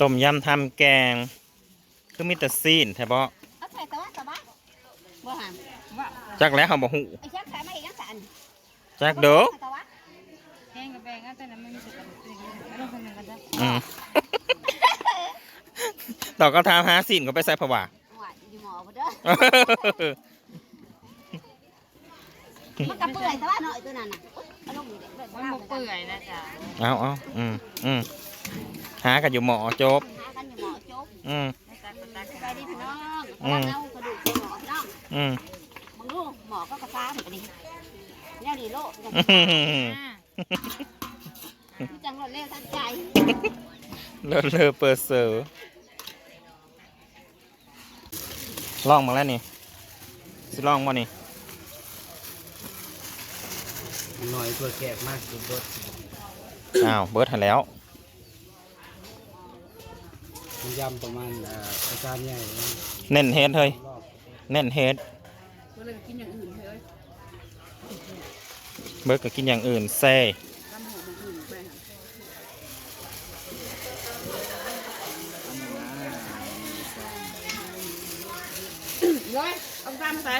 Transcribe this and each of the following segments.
ต้มยำทำแกง คือมีแต่ซีนแท้บ่เอาใส่ตะวันตะวันบ่หามจักแล้วเขาบ่ฮู้ไอ้ชักใส่มาอีกจังสันจักเด้อตะวันแห้งกับแบงอะแต่นั้นไม่มีสุกกับสิ่งนี้ไม่ต้องคนหนึ่งกันจ้ะอืมตอบคำถามหาซีนก็ไปใส่ผวาหวานอยู่หมอบ่เด้อมันกระเปื่อยตะวันเนาะไอ้ตัวนั้นน่ะอุ๊ยเอาลงนี่เด็กเบิดมันบ้าบกเปื่อยนะจ๊ะเอาเอาอืมอืม หากันอยู่หมอจบหากันอยู่หมอโจ๊กอืมไม่ตักก็ตักสไปบายดีดิพี่น้องอืตะมวันเอากระดูกใส่หมอพี่น้องอืมมึงดูหมอก็กระซ้าเหมือนกันนี่แนวนี้โลกจังพี่จังรวดเร็วทันใจเลอะเลอะเปิดเสือลองมาแล้วนี่สิลองมานี่หน่อยเพื่อแขกมากสุดรสอ้าวเบิร์ดหันแล้ว มันยำประมาณเอ่ออาจารย์ใหญ่นะเน้นเฮดเฮ้ยรอบเน้นเฮดก็เลยกินอย่างอื่นเลยเบิร์ดก็กินอย่างอื่นเซ่ทำหัวมันอื่นไปค่ะย้อยเอาตามมาใส่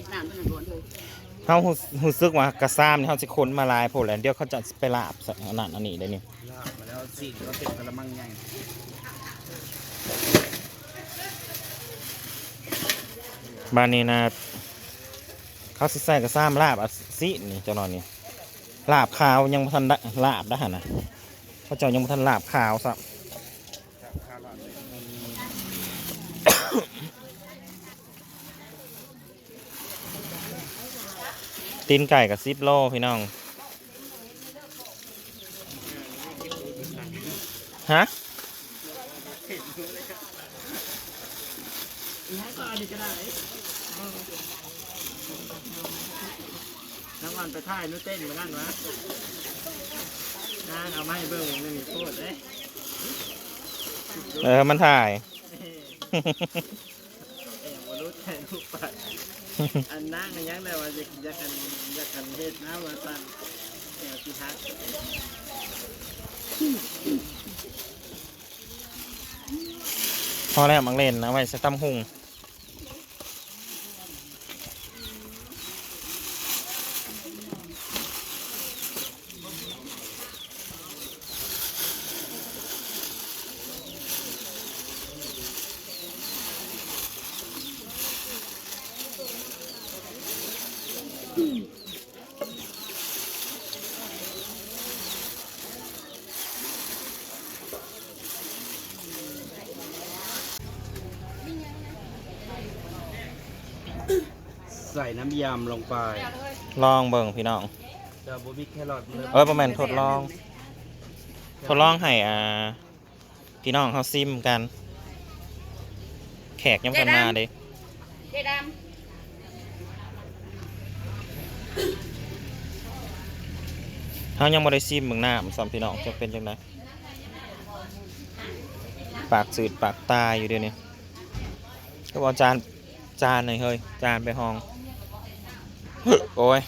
เสด็จน้ำมันโดนเลยเขาหูหูซึกว่ากระซ้ำนี่เขาจะค้นมาลายโผล่แล้วเดี๋ยวเขาจะไปลาบสักอันนั้นอันนี้ได้นี่ลาบมาแล้วสิ่งก็เต็มกระมังใหญ่บ้านนี้นะเขาสิใส่กระซ้ำลาบอะสินี่เจ้าหนอยนี่ลาบขาวยังบ่ทันได้ลาบได้หันนะเขาเจ้ายังบ่ทันลาบขาวซะ ข้าวหลอดเลย ตีนไก่กับซิปโลพี่น้อง ฮะน้ำมันไปท่ายนู้นเต้นมานั่นวะนั่นเอาไม้เบิ้งไม่มีโทษเลยเออ มันถ่าย เอ๋วรุษแทนทุกปัด อันนั่งกันยังได้ว่าจะจะกันจะกันเฮ็ดนะว่าสั่นเดี๋ยวสิทักพอแล้วมังเล่นนะไว้ใส่ตำหุง ส่น้ำยำลงไปลองเบิ่งพี่น้อง จะบุบิแครอทเลยเออประมาณทดลอง ทดลองให้อ่าพี่น้องเขาซิมกัน แขกยังกันมาเด้เจ๊ดเขายังบ่ได้ซิมเบิ่งหน้ามันสอนพี่น้องจะเป็นจังไดปากสืดปากตายอยู่เดี๋ยวนี้ก็บอกจานจานหน่อยเฮ้ยจานไปห้อง โอ้ย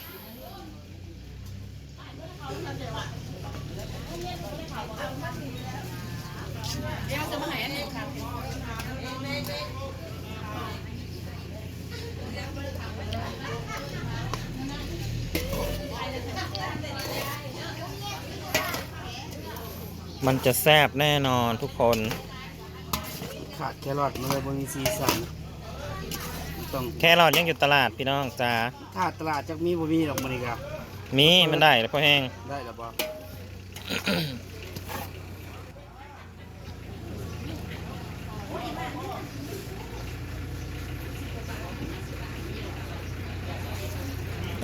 มันจะแซบแน่นอนทุกคน ขาดแครอทมันเลยบมีสีสัน ต้องแค่รอดยังอยู่ตลาดพี่น้องจ้าถ้าตลาดจากมีบ่มีดอกมันอีกอะมีมันได้แล้วพอแห้งได้หรือเปล่า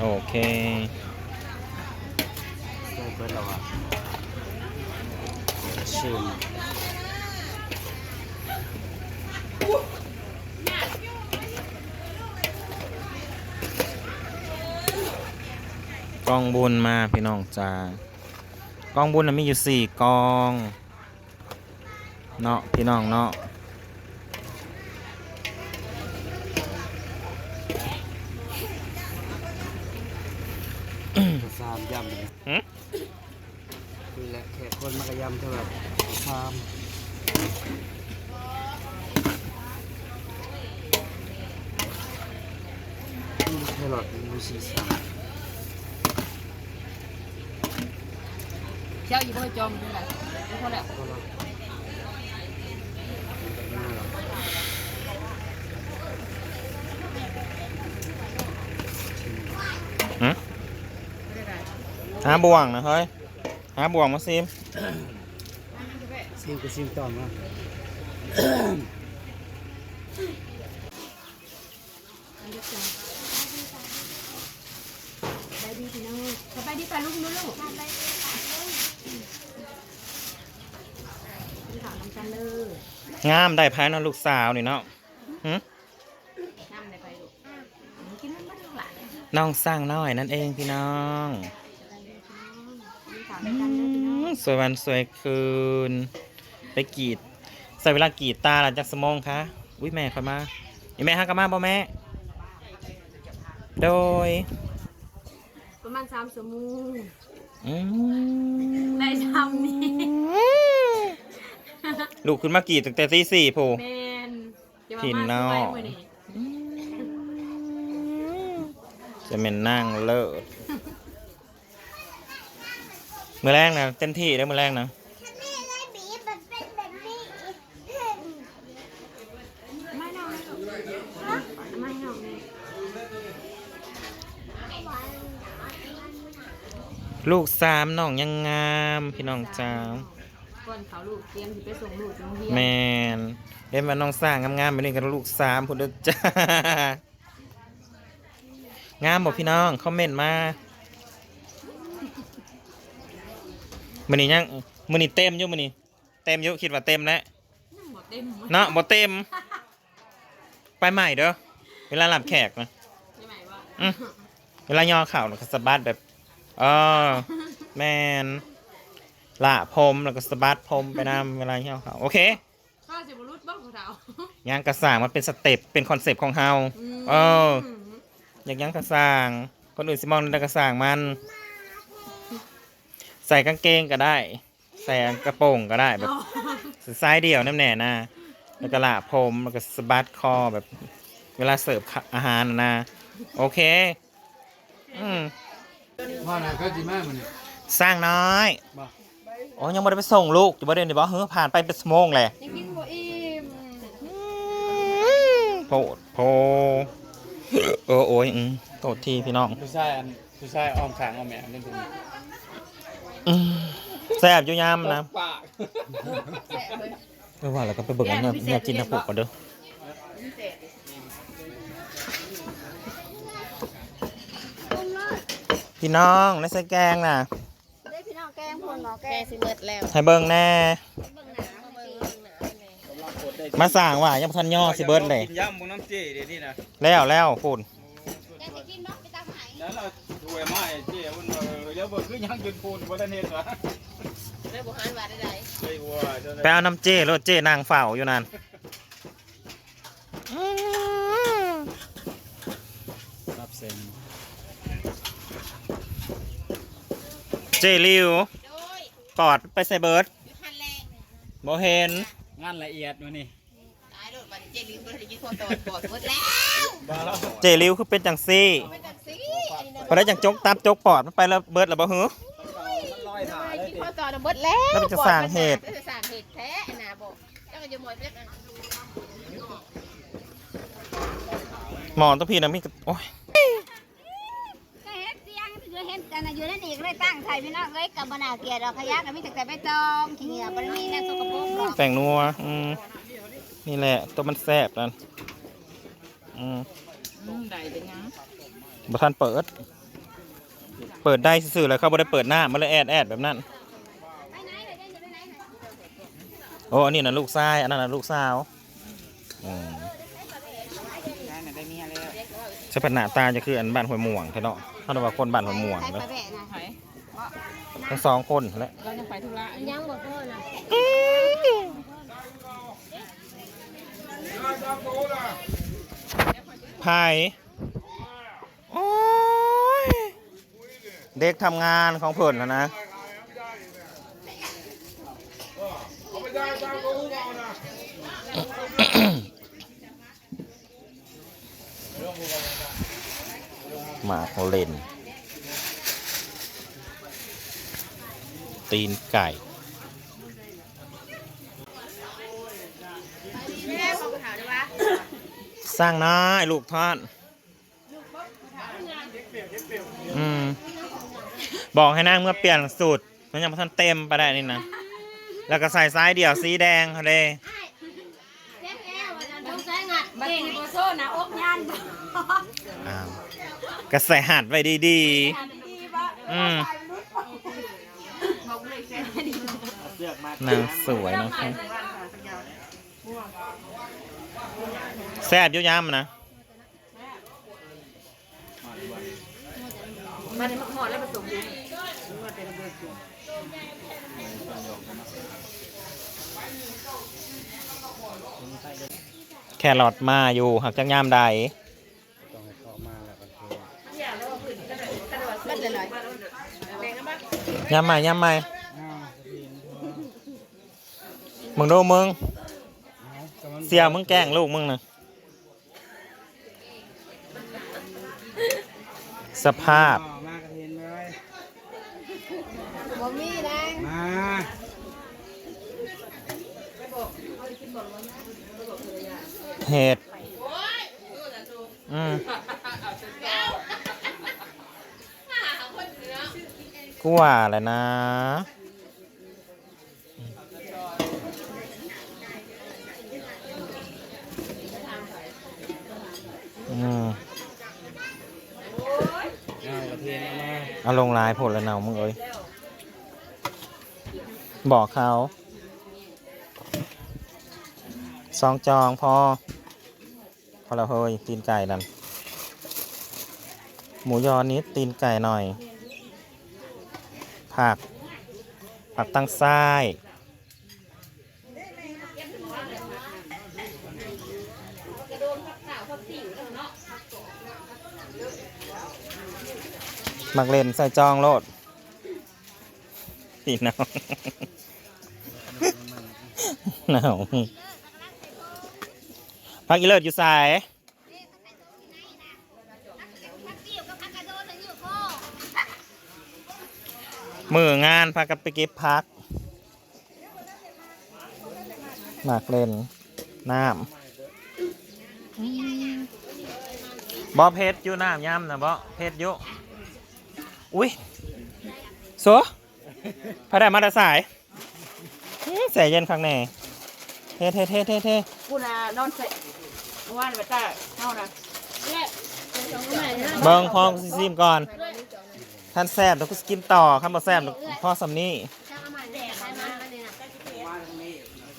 โอเคได้เปิดแล้วอะชิม กล้องบุญมาพี่น้องจ้ากล้องบุญมีอยู่สี่กล้องเนาะพี่น้องเนาะสามยำเลยคือแหละแขกคนมากระยำเท่าแบบสามแครอทมีสีสัน เจ้าอยู่บ่ให้จอมอยู่ไหนบ่พอแล้วก็ละหน้าเราหึหาบ่วงนะเฮ้ยหาบ่วงมาซิมซิมกับซิมต่อมาไปดีพี่น้องสบายดีป่ะลูกนู้ลูกสบายดีป่ะลูกพี่ ขาวน้ำกันเลยงามได้พายเนาะลูกสาวนี่เนาะหึน้ำได้ไปลูกกินน้ำมันลูกหลานน้องสร้างน้อยนั่นเองพี่น้องพี่ขาวน้ำกันเลยพี่น้องสวยวันสวยคืน ไปกรีดใส่เวลากรีดตาหลังจากสมองคะอุ้ยแม่ค่อยมาอีแม่ฮักกะมาบ่แม่ โดยประมาณสามชั่วโมงอืม ได้ทำนี่ ลูกขึ้นมากรีดตั้งแต่ตีสี่ผู้ แมนอย่ามาพี่มาน้องสบายมื้อนี้จะเป็นนั่งเลิศมือแรกนะเต็มที่ได้มือแรกนะไม่น้องลูกไม่น้องเลยลูกสามน้องยังงาม พี่น้องจ้า ก่อนเขาลูกเตรียมที่ไปส่งลูกโรงเรียนแมนเห็นว่าน้องสร้างงามๆไปนี่กันลูกสามพุ่นเด้อจ้างามบอกพี่น้องคอมเมนต์มามือนี้ยังมือนี้เต็มอยู่มือนี้เต็มอยู่คิดว่าเต็มแล้วหมดเต็มหมดเนาะบ่เต็ม ไปใหม่เด้อเวลาหลับแขกนะใช่ไหมว่าอืมเวลาย่อเข่าแล้วก็สะบัดแบบเออแมน ละพรมแล้วก็สะบัดพรมไปนำเวลาย่อเข่าโอเคข้าวสิบรุษบ้างของเราย่างกระสางมันเป็นสเต็ปเป็นคอนเซปต์ของเฮาเอออยากย่างกระสางคนอื่นสิมองในกระสางมัน ใส่กางเกงก็ได้ ใส่กระโปรงก็ได้แบบไซส์เดียวนั่นแน่นะแล้วก็ละพรมแล้วก็สะบัดคอแบบ เวลาเสิร์ฟอาหารนะโอเค อืมพ่อน่ะก็ดีมากมันนี่สร้างน้อย บ่โอ้ยังไม่ได้ไปส่งลูกอยู่บ่เดินเดี๋ยวบอกเฮ้ยผ่านไปเป็นสมงเลยยังกินบ่อิ่มโพดโพเออโอ้ยอืมโทษทีพี่น้องผู้ชายอันผู้ชายอ้อมขางอ้อมแม่นั่นเป็นอืมแซ่บอยู่ยามนะปากเออว่าแล้วก็ไปเบิกอันเนี่ยอยากกินน้ำปุกก่อนเด้อพี่น้องในใส่แกงน่ะได้ พี่น้องแกงพวนหมอแกแกงสิเบิดแล้วให้เบิ่งแน่เบิ่งหนาเบิ่งหนามาสั่งว่ายังบ่ทันย่อสิเบิดเลย กินยำมึงน้ำเจ๊เดี๋ยวนี้นะแล้วแล้วฝุ่นแกจะกินบ้างไปตามไหนแล้วเราถวยมาไอ้เจ๊มันว่าเออแล้วบ่คือยังจนพูนบ่ได้เฮ็ดวะได้บ่หันว่าได้เฮ้ยวัวเจ้าไปเอาน้ำเจ้รถเจ้นางเฝ้าอยู่นั่นรับเซ็นเจลิว โดยปอดไปใส่เบิร์ดอยู่ทันแลบ่เห็นงานละเอียดมานี่ตายโดดบัดนี้เจลิวบ่ได้กินข้าวตอดปอดเบิดแล้วบ้าแล้วเจลิวคือเป็นจังซี่เป็นจังซี่อันนี้นะพอได้จังจกตับจกปอดมันไปแล้วเบิร์ดแล้วบ่หือมันลอยถ่าเลยกินติข้าวตอดเบิดแล้วแล้วมันจะสร้างเหตุจะสร้างเหตุแท้นะบอกเจ้าก็จะหมดเบิดนะหมอนตัวพี่นะมีแต่โอ้ยก็เห็นเตียง อยู่เห็นแต่น่ะอยู่นั่นอีกเลยตั้งใส่พี่น้องเลยกับบนาเกียรดอกขยะก็มีแต่ใบตองขี้เหงื่อบ่ได้มีแนวสกปรกหรอกแต่งนัวอืมนี่แหละตัวมันแซ่บนั่นอืมอืมได้เป็นยังบ่ทันเปิด เปิดได้ซื่อๆแล้วเขาบ่ได้เปิดหน้ามันเลยแอดแอดแบบนั้น ไปไหนเดี๋ยวเดี๋ยวไปไหนน่ะโอ้อันนี้นะลูกชายอันนั้นนะลูกสาวอืม ได้น่ะได้เมียแล้วสถานะตาจะคืออันบ้านห้วยม่วงแค่เนาะ เขาเรียกว่าคนบ้านห้วยม่วงไปเนาะไปแบะนะไผทั้งสองคนแหละเรายังไปธุระยังบ่พอนะไผ่โอ้ยเด็กทำงานของเพิ่นนะนะ หมากเล่นตีนไก่สร้างน้อยลูกทอดอืม บอกให้นางเมื่อเปลี่ยนสูตรมันยังไม่ทันเต็มไปได้นี่นะ แล้วก็ใส่ซ้ายเดี่ยวสีแดงเขาเลย ต้องใช้งัดเก่งโบโซ่นะอกยัน อ้าว ก็ใส่หัดไว้ดีๆ อืมนางสวยนะครับแซ่บยุ่ยามนะมันหอแล้วผสมดูแครอทมาอยู่หักจักยามใด ต้องให้เขามาแล้วกันเถอะ มันจะหน่อย ยามใหม่ยามใหม่อ้ามึงดูมึง เสียมึงแกล้งลูกมึงนะสภาพอ๋อมากระเทียนเลยบ่มีแดงมาเห็ดอืม กูว่าแหละนะอืมเอากระเทียนเอามาเอาลงลายผลแล้วเนามึงเอ้ย บอกเขาซองจองพอ พอแล้วเฮ้ย ตีนไก่นั่น หมูยอนิดตีนไก่หน่อย ผัก ผักตั้งไส้มักเล่นใส่จองโลด พี่น้องหนาวพักอีเลิศอยู่สาย มืองานพากันไปเก็บพักหมากเล่นน้ำบอเพชรอยู่น้ำย่ำนะบอเพชรอยู่อุ้ยโซพระได้มาแตาสายอื้อแสเย็นข้างในเท่เท่เท่เท่เท่กูน่ะนอนเสร็จเมื่อวานไปตาเท่านะเบิ้งพองซิมก่อน ท่านแซ่บแล้วก็สกินต่อข้ามบ่แซ่บแล้วพ่อสำนี่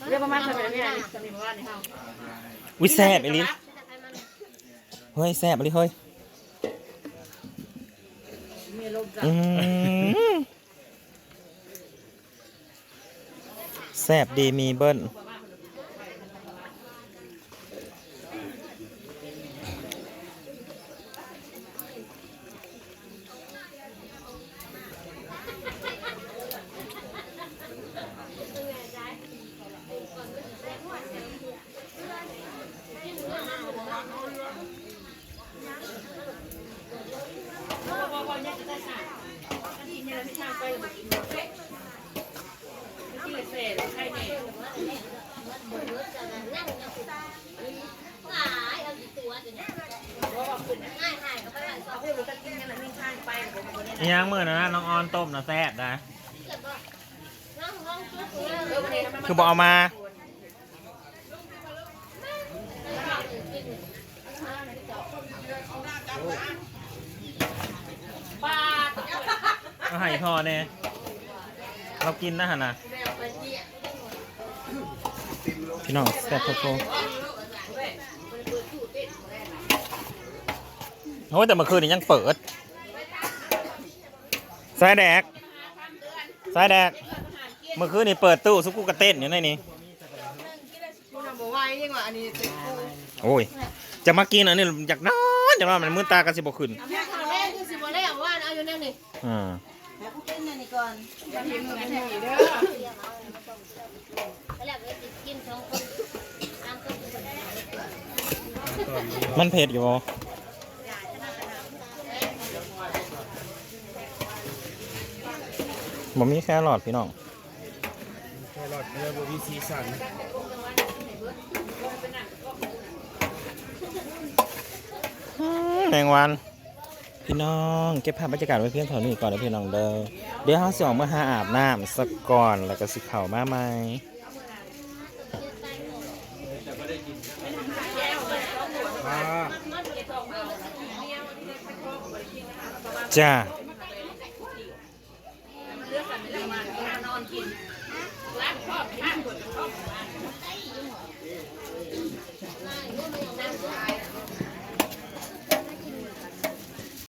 เรียกประมาณเท่าไหร่เนี่ยสามีประมาณนี้เท่าวิแซ่บไอ้ลิ้นเฮ้ยแซ่บไปเลยเฮ้ยอืมแซ่บดีมีเบิ้ล อิหยังมือนะน้องออนต้มนะแซ่บนะ คือบอกเอามา เอาให้พอเนี่ยเรากินนะฮะนะพี่น้องแซ่บโคตรโอ้ยแต่เมื่อคืนนี้ยังเปิดสายแดกสายแดก เมื่อคืนนี้เปิดตู้ซุกกูกระเต้นอยู่ในนี้โอ้ย จะมากินอันนี้อยากนอนอยากนอนมันมืดตากันสิบขึ้นแม่ทาง แรกคือสิบ่แล้วว่าเอาอยู่นั่นนี่อืมแล้วกูเป็นอันนี้ก่อนจะพิมพ์เหมือนหนีเด้อแล้วไปกินสองคนตามก็คือได้ตอนนี้มันเผ็ดอยู่บ่บ่มีแค่หลอดพี่น้องแครอทเนื้อบวีซีสันแมงวัน พี่น้องเก็บภาพบรรยากาศไว้เพียงเท่านี้ก่อนนะพี่น้องเด้อเดี๋ยวเขาสิออกมาหาอาบน้ำสักก่อนแล้วก็สิเข่ามาใหม่จ้า